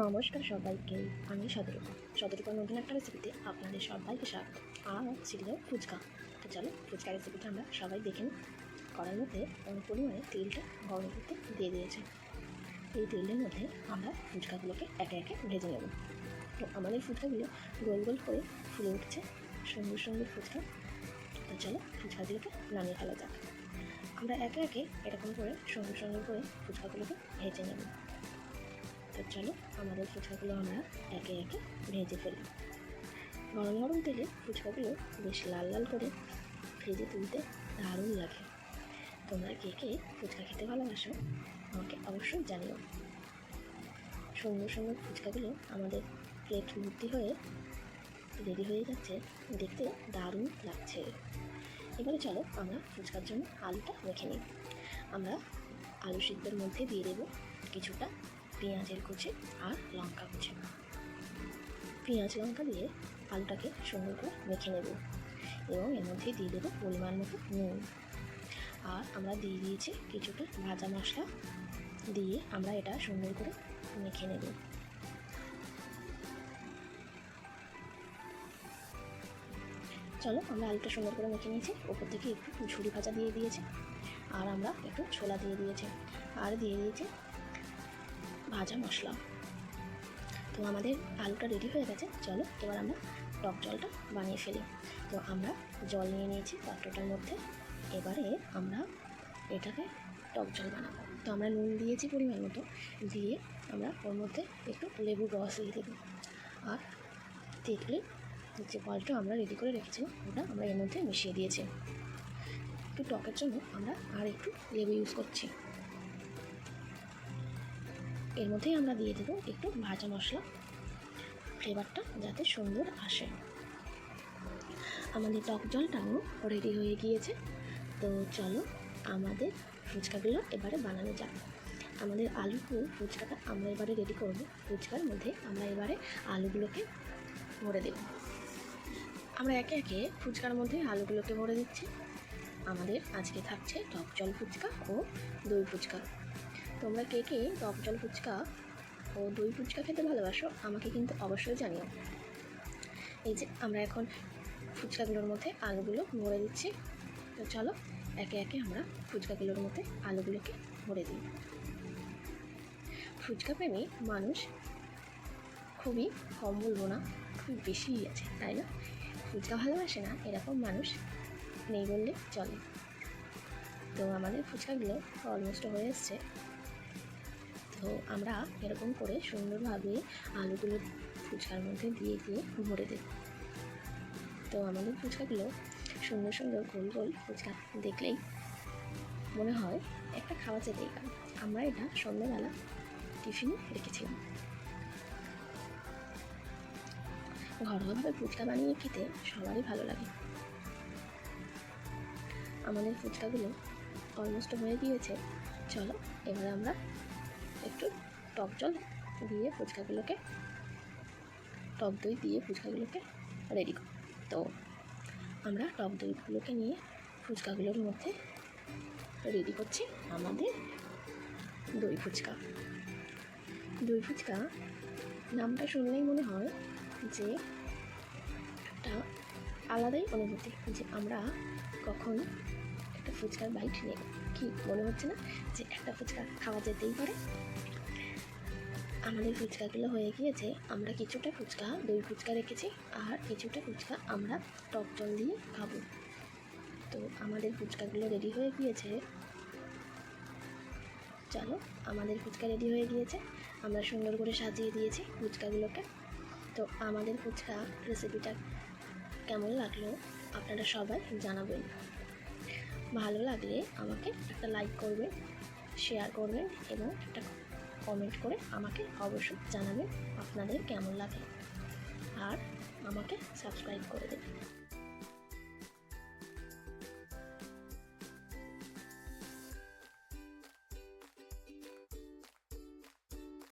নমস্কার সবাইকে, আমি সদরূপা সদরূপার নতুন একটা রেসিপিতে আপনাদের সবাইকে স্বাগত। আর ছিল ফুচকা। তো চলো, ফুচকা রেসিপিটা আমরা সবাই দেখে নিই। করার মধ্যে অনেক পরিমাণে তেলটা গরম করতে দিয়ে দিয়েছে। এই তেলের মধ্যে আমরা ফুচকাগুলোকে একে একে ভেজে নেব। তো আমাদের ফুচকাগুলো গোল গোল করে ফুলে উঠছে সুন্দর সুন্দর ফুচকা। তো চলো, ফুচকাগুলোকে নামিয়ে ফেলা যাক। আমরা একে একে এরকম করে সুন্দর সুন্দর করে ফুচকাগুলোকে ভেজে নেব। তো চলো আমাদের ফুচকাগুলো আমরা একে একে ভেজে ফেলি। গরম গরম তেলে ফুচকাগুলো বেশ লাল লাল করে ভেজে তুলতে দারুণ লাগে। তোমরা কে কে ফুচকা খেতে ভালোবাসো আমাকে অবশ্যই জানিও। সুন্দর সুন্দর ফুচকাগুলো আমাদের প্লেট ভর্তি হয়ে রেডি হয়ে যাচ্ছে, দেখতে দারুণ লাগছে। এবারে চলো আমরা ফুচকার জন্য আলুটা রেখে নিই। আমরা আলু সিদ্ধের মধ্যে দিয়ে দেবো কিছুটা পেঁয়াজের কুচি আর লঙ্কা কুচি। পেঁয়াজ লঙ্কা দিয়ে আলুটাকে সুন্দর করে মেখে নেব এবং এর মধ্যে দিয়ে দেবো পরিমাণ মতো নুন। আর আমরা দিয়ে দিয়েছি কিছুটা ভাজা মশলা দিয়ে আমরা এটা সুন্দর করে মেখে নেব। চলো আমরা আলুটা সুন্দর করে মেখে নিয়েছি। ওপর থেকে একটু ঝুড়ি ভাজা দিয়ে দিয়েছি। আর আমরা একটু ছোলা দিয়ে দিয়েছি। আর দিয়ে দিয়েছি ভাজা মশলা। তো আমাদের আলুটা রেডি হয়ে গেছে। চলো, এবার আমরা টক জলটা বানিয়ে ফেলি। তো আমরা জল নিয়ে নিয়েছি পাত্রটার মধ্যে। এবারে আমরা এটাকে টক জল বানাবো। তো আমরা নুন দিয়েছি পরিমাণ মতো। দিয়ে আমরা ওর মধ্যে একটু লেবুর রস দিয়ে দেবো। আর তেঁতুলে যে জলটা আমরা রেডি করে রেখেছিলাম, ওটা আমরা এর মধ্যে মিশিয়ে দিয়েছি। একটু টকের জন্য আমরা আর একটু লেবু ইউজ করছি। এর মধ্যেই আমরা দিয়ে দেবো একটু ভাজা মশলা। ফ্লেভারটা যাতে সুন্দর আসে। আমাদের টক জলটাও রেডি হয়ে গিয়েছে। তো চলো আমাদের ফুচকাগুলো এবারে বানানো যাক। আমাদের আলু ফুচকাটা আমরা এবারে রেডি করব। ফুচকার মধ্যে আমরা এবারে আলুগুলোকে ভরে দেব। আমরা একে একে ফুচকার মধ্যে আলুগুলোকে ভরে দিচ্ছি। আমাদের আজকে থাকছে টক জল ফুচকা ও দই ফুচকা। তোমরা কে কে টক জল ফুচকা ও দই ফুচকা খেতে ভালোবাসো, আমাকে কিন্তু অবশ্যই জানিও। এই যে আমরা এখন ফুচকাগুলোর মধ্যে আলুগুলো ভরে দিচ্ছি। তো চলো, একে একে আমরা ফুচকাগুলোর মধ্যে আলুগুলোকে ভরে দিই। ফুচকা প্রেমী মানুষ খুবই কম বলব না, খুব বেশিই আছে, তাই না? ফুচকা ভালোবাসে না, এরকম মানুষ নেই বললে চলে। তো আমাদের ফুচকাগুলো অলমোস্ট হয়ে এসছে। তো আমরা এরকম করে সুন্দরভাবে আলুগুলো ফুচকার মধ্যে দিয়ে দিয়ে ভরে দেব। তো আমাদের ফুচকাগুলো সুন্দর সুন্দর গোল গোল ফুচকা দেখলেই মনে হয় একটা খাওয়া যেতেই পারে আমরা এটা সন্ধ্যেবেলা টিফিনে রেখেছিলাম। ঘরোয়াভাবে ফুচকা বানিয়ে খেতে সবারই ভালো লাগে। আমাদের ফুচকাগুলো অলমোস্ট হয়ে গিয়েছে। চলো, এবার আমরা একটু টক জল দিয়ে ফুচকাগুলোকে, টক দই দিয়ে ফুচকাগুলোকে রেডি করি। তো আমরা টক দইগুলোকে নিয়ে ফুচকাগুলোর মধ্যে রেডি করছি আমাদের দই ফুচকা। দই ফুচকা নামটা শুনলেই মনে হয় যে একটা আলাদাই অনুভূতি যে আমরা কখন একটা ফুচকার বাইট নেব। কি, মনে হচ্ছে না যে একটা ফুচকা খাওয়া যেতেই পারে? আমাদের ফুচকাগুলো হয়ে গিয়েছে। আমরা কিছুটা ফুচকা, দই ফুচকা রেখেছি আর কিছুটা ফুচকা আমরা টক জল দিয়ে খাব। তো আমাদের ফুচকাগুলো রেডি হয়ে গিয়েছে। চলো, আমাদের ফুচকা রেডি হয়ে গিয়েছে। আমরা সুন্দর করে সাজিয়ে দিয়েছি ফুচকাগুলোকে। তো আমাদের ফুচকা রেসিপিটা কেমন লাগল আপনারা সবাই জানাবেন। ভালো লাগলে আমাকে একটা লাইক করবেন শেয়ার করবেন এবং একটা কমেন্ট করে আমাকে অবশ্যই জানাবেন আপনাদের কেমন লাগে। আর আমাকে সাবস্ক্রাইব করে দেবেন।